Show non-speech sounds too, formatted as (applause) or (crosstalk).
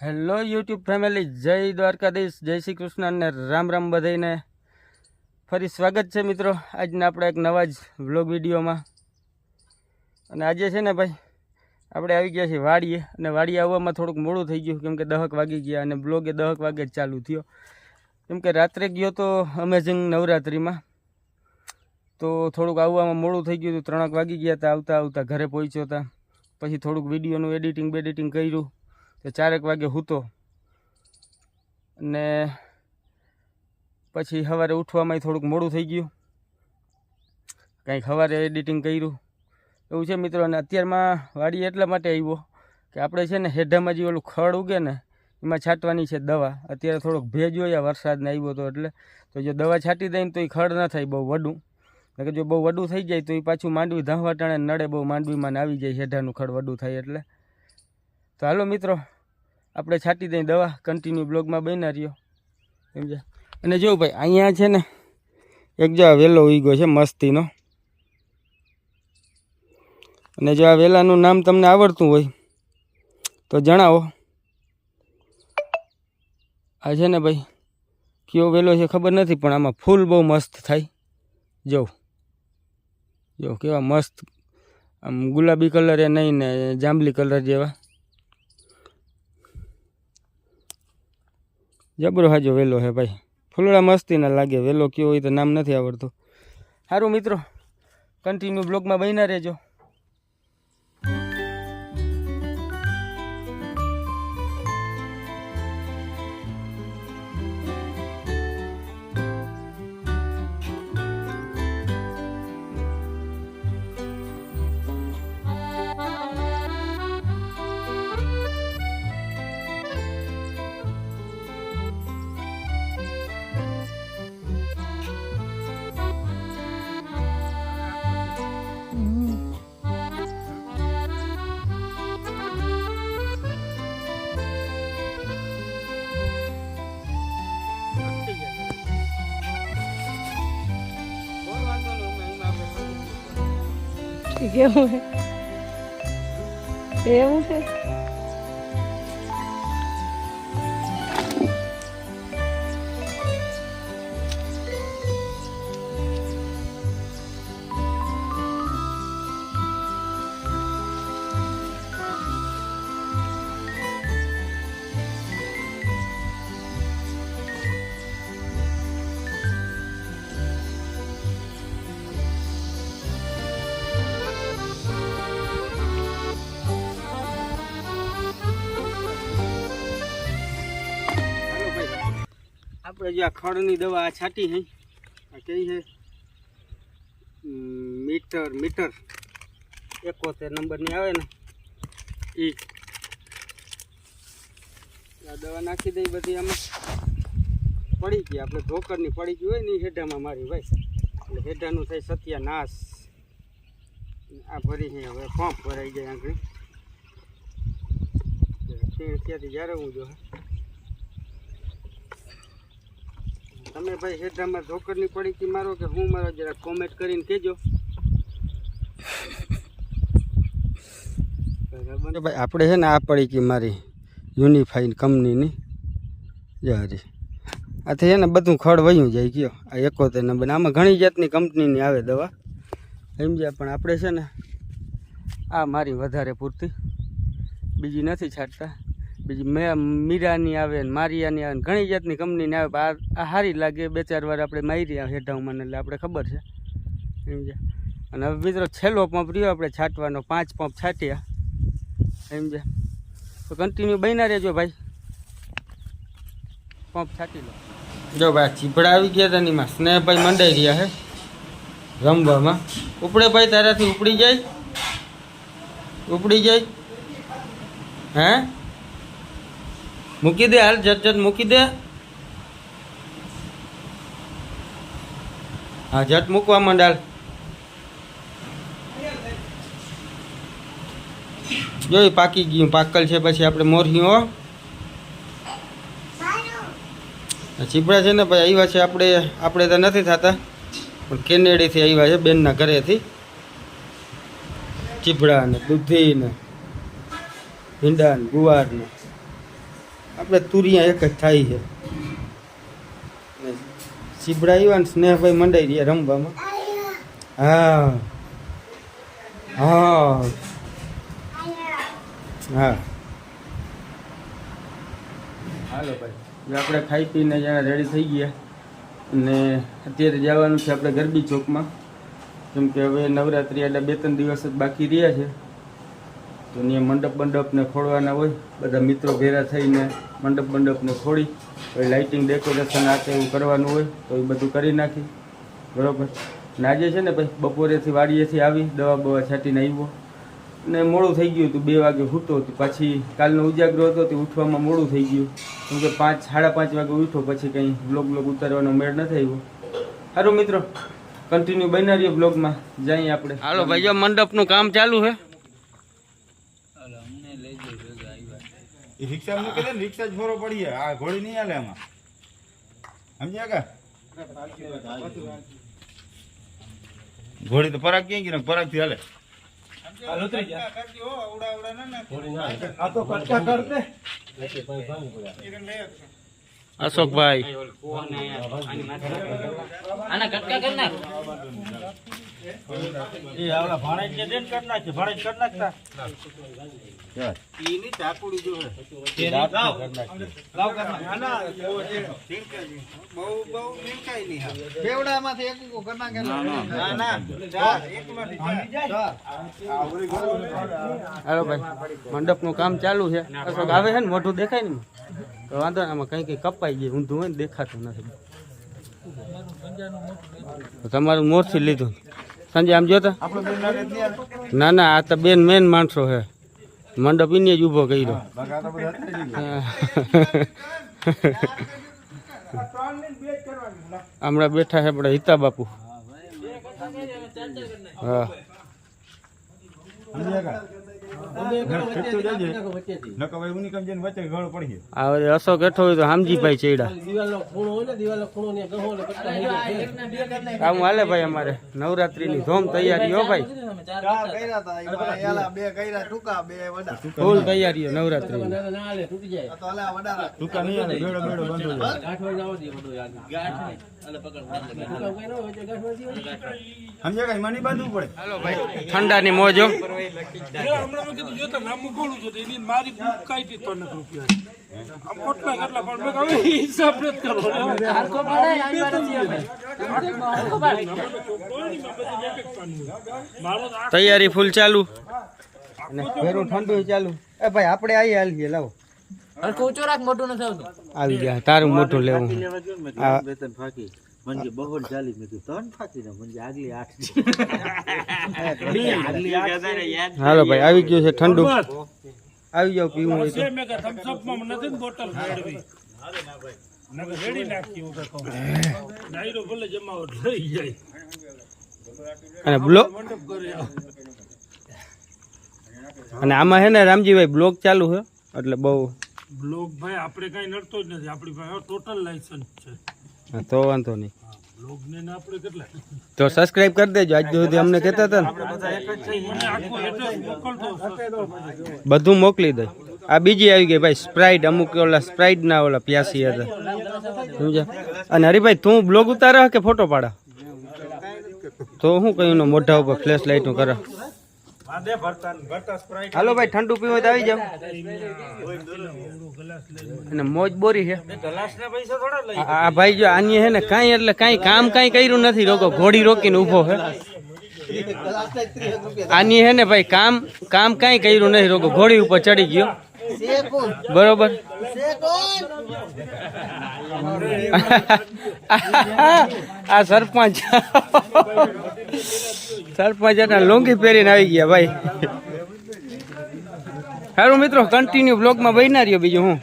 Hello YouTube family, જય દ્વારકાધીશ, જય શ્રી કૃષ્ણ અને રામ રામ બધાઈને. ફરી સ્વાગત છે મિત્રો, આજના આપણે એક નવા જ વ્લોગ વિડીયોમાં. અને આજે છે ને ભાઈ, આપણે આવી ગયા છીએ વાડીએ, અને વાડીએ આવવામાં થોડુંક મોડું થઈ ગયું, કેમ કે દહક વાગી ગયા અને બ્લોગે દહક વાગે ચાલુ થયો. કેમ કે રાત્રે ગયો તો અમેઝિંગ નવરાત્રિમાં. તો થોડુંક આવવામાં મોડું થઈ ગયું હતું ત્રણક વાગી ગયા હતા, આવતા આવતા ઘરે પહોંચ્યો હતા પછી થોડુંક વિડીયોનું એડિટિંગ બેડિટિંગ કર્યું. તો ચારેક વાગે હૂતો. અને પછી સવારે ઉઠવામાં થોડુંક મોડું થઈ ગયું. કંઈક સવારે એડિટિંગ કર્યું. એવું છે મિત્રો, અને અત્યારમાં વાડી એટલા માટે આવ્યો કે આપણે છે ને હેઢામાં જે ઓલું ખડ ઉગે ને, એમાં છાંટવાની છે દવા. અત્યારે થોડોક ભેજ હોય વરસાદને આવ્યો તો એટલે. તો જો દવા છાંટી દઈને તો એ ખડ ન થાય, બહુ વડું. કે જો બહુ વડું થઈ જાય તો એ પાછું માંડવી ધાંવા ટાણે નડે, બહુ માંડવીમાં આવી જાય હેઢાનું ખડ વડું થાય એટલે. તો હાલો મિત્રો આપણે છાંટી દઈએ દવા કન્ટિન્યુ બ્લોગમાં બન્યા રહ્યો. સમજ્યા? અને જો ભાઈ, અહીંયા છે ને, એક જો આ વેલો ઉગ્યો છે મસ્તીનો. અને જો આ વેલાનું નામ તમને આવડતું હોય, તો જણાવો. આ છે ને ભાઈ, કયો વેલો છે ખબર નથી, પણ આમાં ફૂલ બહુ મસ્ત થાય. જો. જો કેવા મસ્ત, આમ ગુલાબી કલર એ નહીં ને જાંબલી કલર જેવા. જબરો હાજો વહેલો હે ભાઈ. ફૂલડા મસ્તી ના લાગે વહેલો કયો હોય તો નામ નથી આવડતું. સારું મિત્રો કન્ટિન્યુ બ્લોગમાં બન્યા રહેજો. કેવું છે એવું છે આપણે ખડની દવા આ છાંટી હે. આ કઈ છે મીટર મીટર. એકોતેર નંબરની આવે ને. એ આ દવા નાખી દઈ બધી આમાં. પડી ગઈ, આપણે ઢોકરની પડી ગઈ હોય ને એ હેડામાં મારી, ભાઈ. એટલે હેડાનું થાય સત્યાનાશ. આ ભરી છે હવે પંપ ભરાઈ જાય આગળ. ત્યાંથી જ્યારે હું જો તમે ભાઈ હેઠામાં ઢોકરની પડીકી મારો કે હું મારો જરા કોમેન્ટ કરીને કહેજો. ભાઈ આપણે છે ને આ પડીકી મારી યુનિફાઈન કંપનીની જારી આથી છે ને બધું ખડ વયું જાય ગયો. આ એકોતેર નંબર આમાં ઘણી જાતની કંપનીની આવે દવા. સમજ્યા? પણ આપણે છે ને આ મારી વધારે પૂરતી. બીજી નથી છાંટતા. બીજી મે, મીરાની આવે ને મારિયાની આવે ને ઘણી જાતની કંપનીની આવે. આ સારી લાગે, બે ચાર વાર આપણે મારી હેઠામાં એટલે આપણે ખબર છે. સમજ્યા અને હવે મિત્રો છેલ્લો પંપ રહ્યો, આપણે છાંટવાનો. પાંચ પંપ છાંટ્યા. સમજ્યા તો કન્ટિન્યુ બન્યા રહેજો ભાઈ. પંપ છાંટી લો. જો ભાઈ ચીપડા આવી ગયા હતા એમાં સ્નેહભાઈ મંડાઈ રહ્યા હે રમવામાં. ઉપડે ભાઈ તારાથી, ઉપડી જાય. ઉપડી જાય. હે? મૂકી દે, હાલ જટ જટ મૂકી દે. હા જટ મૂકવા માંડાલ જોઈ, પાકી ગયું, પાકલ છે પછી આપણે મોરહી, હો. ચીપડા છે ને ભાઈ આવ્યા છે આપણે આપણે તો નથી થતા. પણ કેનેડીથી આવ્યા છે, બેનના ઘરેથી. ચીપડા ને દૂધી ને ભીંડા ને ગુવાર આપણે તુરિયા એક જ થાય છે. સીબડા આવ્યા સ્નેહભાઈ મંડાઈ રહ્યા રમવામાં. હા. હા. હા. હાલો ભાઈ. આપણે ખાઈ પીને જ્યાં રેડી થઈ ગયા અને અત્યારે જવાનું છે આપણે ગરબી ચોકમાં. કેમ કે હવે નવરાત્રિ એટલે બે ત્રણ દિવસ જ બાકી રહ્યા છે. તો ત્યાં મંડપ મંડપને ખોળવાના હોય, બધા મિત્રો ભેગા થઈને મંડપ મંડપને ખોળી, પછી લાઇટિંગ ડેકોરેશન આ તે એવું કરવાનું હોય, તો એ બધું કરી નાખી. બરાબર? ને આજે છે ને ભાઈ, બપોરેથી વાડીએથી આવી, દવા બવા છાંટીને આવ્યો. ને મોડું થઈ ગયું હતું, બે વાગે ઉઠતો હતો પછી કાલનો ઉજાગરો હતો તે ઉઠવામાં મોડું થઈ ગયું. કેમ કે પાંચ, સાડા પાંચ વાગે ઉઠો પછી કંઈ બ્લોગ બ્લોગ ઉતારવાનો મેળ નથી આવ્યો સારું મિત્રો કન્ટિન્યુ બનાવીએ બ્લોગમાં જઈએ આપણે. હાલો ભાઈ, જો મંડપનું કામ ચાલુ છે. એ રિક્ષા મૂકી દે ને રિક્ષા જ પડી આ ઘોડી નહીં હાલે આમાં. સમજ્યા કે ઘોડી તો પરાગ ક્યાં ગઈ ને? પરાગથી હાલે અશોકભાઈ. હાલો ભાઈ મંડપનું કામ ચાલુ છે. અશોક આવે છે ને મોઢું દેખાય ને? તો વાંધો આમાં કંઈ કંઈ કપાઈ ગયું, ઊંધું હોય ને દેખાતું નથી. તમારું મોરથી લીધું. સંજય, આમ જોતા. ના ના, આ તો બેન મેન માણસો છે. મંડપ ઇને જ ઊભો કર્યો. (laughs) હમણાં બેઠા છે આપણે હિતા બાપુ. હા. સમજ્યા કા? હોય તો જજે. નકર ભાઈ ઉની કમ જઈને વચ્ચે ઘણો પડી ગયો. આ વખતે અશોક હેઠો હોય તો હામજીભાઈ ચેડા કામ હાલે ભાઈ અમારે. નવરાત્રીની ધોમ તૈયારી હો ભાઈ. ફૂલ તૈયારી નવરાત્રીની. ઠંડા નહીં હાલે, બેડો બેડો બંધ હોય. સમજ્યા કા? એમાં નહીં બાંધવું પડે. હાલો ભાઈ ઠંડાની મોજો હમણાં કીધું જોતા નામ મૂકવાનું છે એની મારી બુક કાઢી ત્રણ રૂપિયા. આમ કેટલા કેટલા પણ મેં હવે હિસાબ નથી કરવો. મારો તો તૈયારી ફૂલ ચાલુ. અને ભેરું ઠંડુ ચાલુ. એ ભાઈ આપણે આવી હાલીએ લાવો. આવી ગયા તારું મોટું લેવું. મંજે બહોર ચાલી મેં કીધું ત્રણ ફાકી ને મંજે આગલી આઠ (laughs) હાલો ભાઈ આવી ગયું છે ઠંડુ. આવી જાવ પીવું હોય તો. થમ્સ અપમાં નથી બોટલ રેડવી નકર રેડી નાખી અને આમાં હે ને રામજીભાઈ બ્લોક ચાલુ છે એટલે બહુ બ્લોક ભાઈ આપણે કઈ નડતો જ નથી. આપણી પાસે ટોટલ લાયસન્સ છે. તો વાંધો નહીં. તો સબસ્ક્રાઇબ કરી દેજો. આજ સુધી અમને કહેતા હતા ને? બધું મોકલી દે. આ બીજી આવી ગઈ ભાઈ સ્પ્રાઇટ અમુક ઓલા સ્પ્રાઇટ ના ઓલા પ્યાસી હતા. સમજ્યા અને હરીભાઈ તું બ્લોગ ઉતારા કે ફોટો પાડા? તો હું કહ્યું મોઢા ઉપર ફ્લેશ લાઇટનું કરે? હાલો ભાઈ ઠંડુ પીવું તો આવી જાવ અને મોજ બોરી છે. આ આ ભાઈ જો આની હે ને કાંઈ એટલે કાંઈ કામ કાંઈ કર્યું નથી રોકો ઘોડી રોકીને ઊભો છે આની હે ને ભાઈ કામ કામ કાંઈ કર્યું નથી રોકો ઘોડી ઉપર ચડી ગયો. બરોબર? (laughs) આ સરપંચ. સરપંચ એના લોંગી પહેરીને આવી ગયા, ભાઈ. સારું મિત્રો કન્ટિન્યુ બ્લોગમાં બન્યા રહ્યો બીજું હું.